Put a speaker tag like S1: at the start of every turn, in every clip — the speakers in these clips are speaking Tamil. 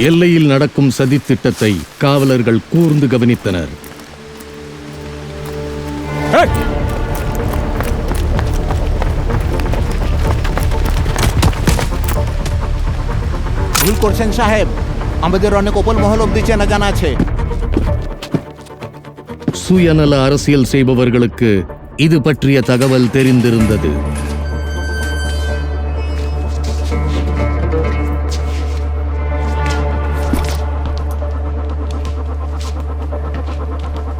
S1: எல்லையில் நடக்கும் சதித்திட்டத்தை காவலர்கள் கூர்ந்து கவனித்தனர்
S2: ভুল করছেন সাহেব আমাদের অনেক ওপর মহল অব্দি চেনা জানা আছে
S1: சுயநல அரசியல் செய்பவர்களுக்கு இது பற்றிய தகவல் தெரிந்திருந்தது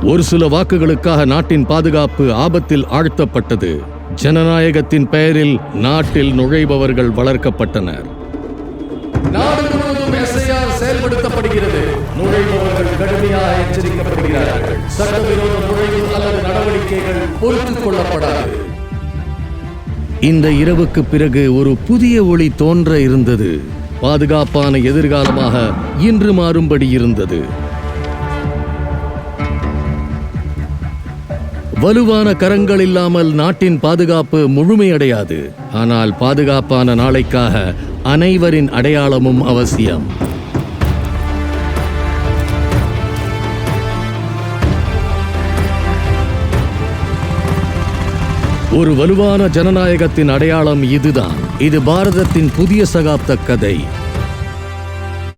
S1: ஒரு சில வாக்குகளுக்காக நாட்டின் பாதுகாப்பு ஆபத்தில் ஆழ்த்தப்பட்டது. ஜனநாயகத்தின் பெயரில் நாட்டில் நுழைபவர்கள் வளர்க்கப்பட்டனர். செயல்படுத்தப்படுகிறது. நுழைபவர்கள் கடுமையாக எச்சரிக்கப்படுகிறார்கள். சட்டவிரோத நுழைவு அல்லது நடவடிக்கைகள் பொறுத்துக் கொள்ளப்படாது. இந்த இரவுக்கு பிறகு ஒரு புதிய ஒளி தோன்ற இருந்தது. பாதுகாப்பான எதிர்காலமாக இன்று மாறும்படி இருந்தது. வலுவான கரங்கள் இல்லாமல் நாட்டின் பாதுகாப்பு முழுமையடையாது. ஆனால் பாதுகாப்பான நாளைக்காக அனைவரின் அடையாளமும் அவசியம். ஒரு வலுவான ஜனநாயகத்தின் அடையாளம் இதுதான். இது பாரதத்தின் புதிய சகாப்த கதை.